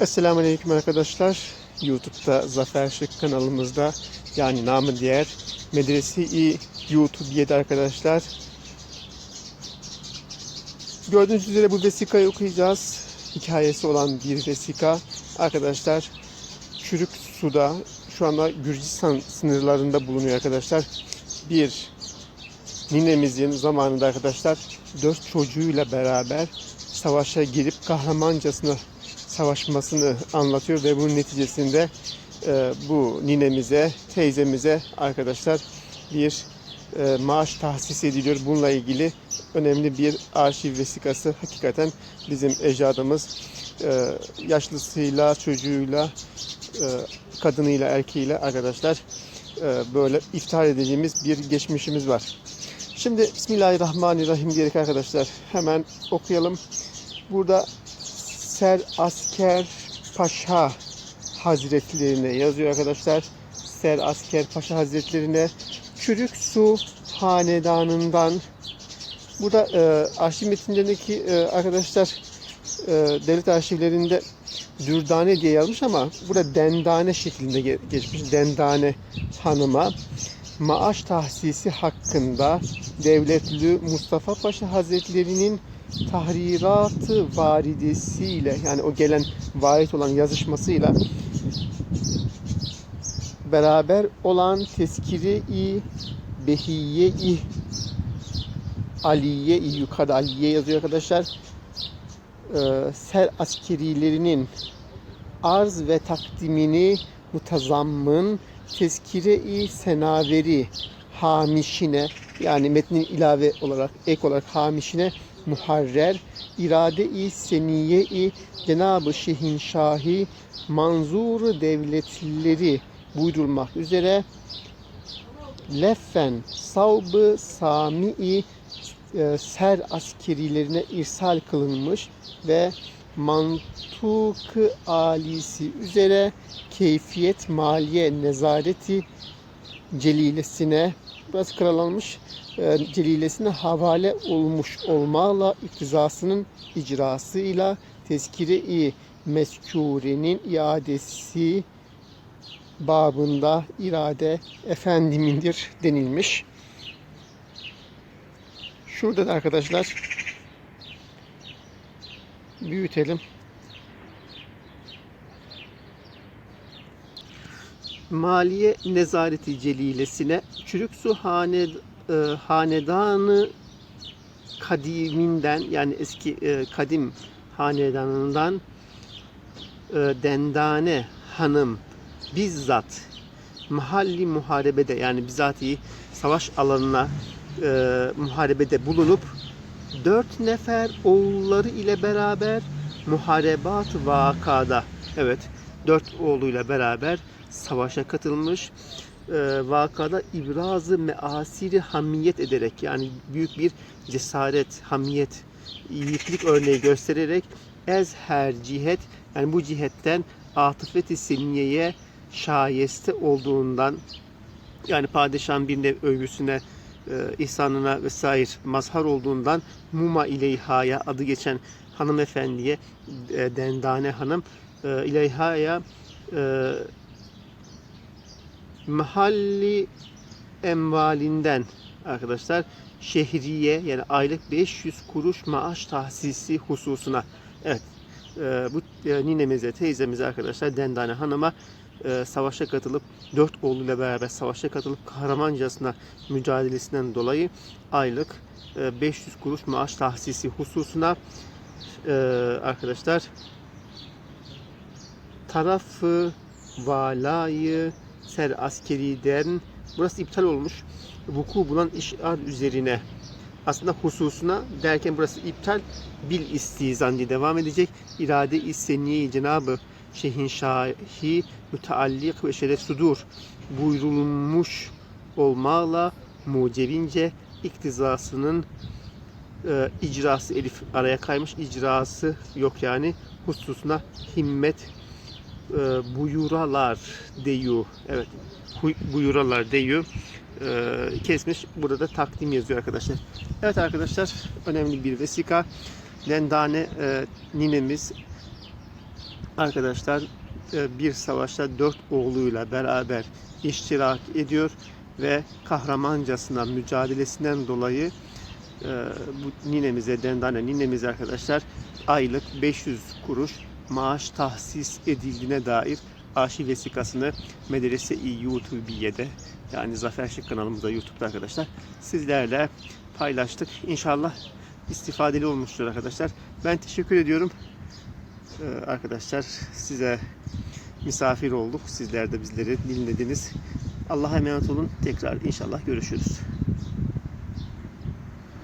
Esselamu Aleyküm arkadaşlar. YouTube'da Zafer Şık kanalımızda yani namı diğer Medrese-i YouTube'de arkadaşlar. Gördüğünüz üzere bu vesikayı okuyacağız. Hikayesi olan bir vesika. Arkadaşlar çürük suda şu anda Gürcistan sınırlarında bulunuyor arkadaşlar. Bir ninemizin zamanında arkadaşlar dört çocuğuyla beraber savaşa girip kahramancasına savaşmasını anlatıyor ve bunun neticesinde e, bu ninemize, teyzemize arkadaşlar bir e, maaş tahsis ediliyor. Bununla ilgili önemli bir arşiv vesikası. Hakikaten bizim ecdadımız e, yaşlısıyla, çocuğuyla, e, kadınıyla, erkeğiyle arkadaşlar e, böyle iftihar edeceğimiz bir geçmişimiz var. Şimdi Bismillahirrahmanirrahim diyerek arkadaşlar hemen okuyalım. Burada Ser Asker Paşa Hazretlerine yazıyor arkadaşlar. Ser Asker Paşa Hazretlerine Çürük Su Hanedanından Burada e, arşiv metinlerindeki e, arkadaşlar e, devlet arşivlerinde Dürdane diye yazmış ama burada Dendane şeklinde ge- geçmiş. Dendane hanıma maaş tahsisi hakkında devletli Mustafa Paşa Hazretleri'nin tahriratı varidesiyle yani o gelen varit olan yazışmasıyla beraber olan tezkiri-i behiye-i aliye-i yukarıda aliye yazıyor arkadaşlar. Ee, ser askerilerinin arz ve takdimini mutazammın tezkire-i senaveri hamişine yani metnin ilave olarak ek olarak hamişine muharrer irade-i seniye-i Cenab-ı Şehinşahi manzur devletleri buyurulmak üzere leffen savbı sami e, ser askerilerine irsal kılınmış ve mantuk alisi üzere keyfiyet maliye nezareti celilesine biraz kıralanmış e, celilesine havale olmuş olmakla iktizasının icrasıyla tezkire-i meskurenin iadesi babında irade efendimindir denilmiş. Şurada da arkadaşlar büyütelim. Maliye Nezareti Celilesine Çürük Su hane, e, Hanedanı kadiminden yani eski e, kadim hanedanından e, Dendane Hanım bizzat mahalli muharebede yani bizatihi savaş alanına e, muharebede bulunup dört nefer oğulları ile beraber muharebat vakada evet dört oğluyla beraber savaşa katılmış e, vakada ibrazı measiri hamiyet ederek yani büyük bir cesaret, hamiyet, yiğitlik örneği göstererek ez her cihet yani bu cihetten atıfeti seniyeye şayeste olduğundan yani padişahın bir nev övgüsüne, e, ihsanına vesaire mazhar olduğundan Muma İleyha'ya adı geçen hanımefendiye e, Dendane Hanım e, İleyha'ya e, mahalli emvalinden arkadaşlar şehriye yani aylık 500 kuruş maaş tahsisi hususuna. Evet e, bu e, ninemize teyzemize arkadaşlar Dendane Hanım'a e, savaşa katılıp dört oğluyla beraber savaşa katılıp kahramancasına mücadelesinden dolayı aylık e, 500 kuruş maaş tahsisi hususuna e, arkadaşlar tarafı valayı ser askeriden. Burası iptal olmuş. Vuku bulan işar üzerine. Aslında hususuna derken burası iptal bil istizan diye devam edecek. İrade isteniye Cenabı Şehinşahi müteallik ve şeref sudur. Buyurulmuş olmakla mucebince iktizasının e, icrası elif araya kaymış. İcrası yok yani. Hususuna himmet e, buyuralar deyu evet buyuralar deyu e, kesmiş burada da takdim yazıyor arkadaşlar. Evet arkadaşlar önemli bir vesika. Lendane e, ninemiz. Arkadaşlar e, bir savaşta dört oğluyla beraber iştirak ediyor ve kahramancasına mücadelesinden dolayı e, bu ninemize, Dendane ninemize arkadaşlar aylık 500 kuruş maaş tahsis edildiğine dair arşiv vesikasını Medrese-i YouTube'ye'de yani Zafer Şık kanalımızda YouTube'da arkadaşlar sizlerle paylaştık. İnşallah istifadeli olmuştur arkadaşlar. Ben teşekkür ediyorum. Ee, arkadaşlar size misafir olduk. Sizler de bizleri dinlediniz. Allah'a emanet olun. Tekrar inşallah görüşürüz.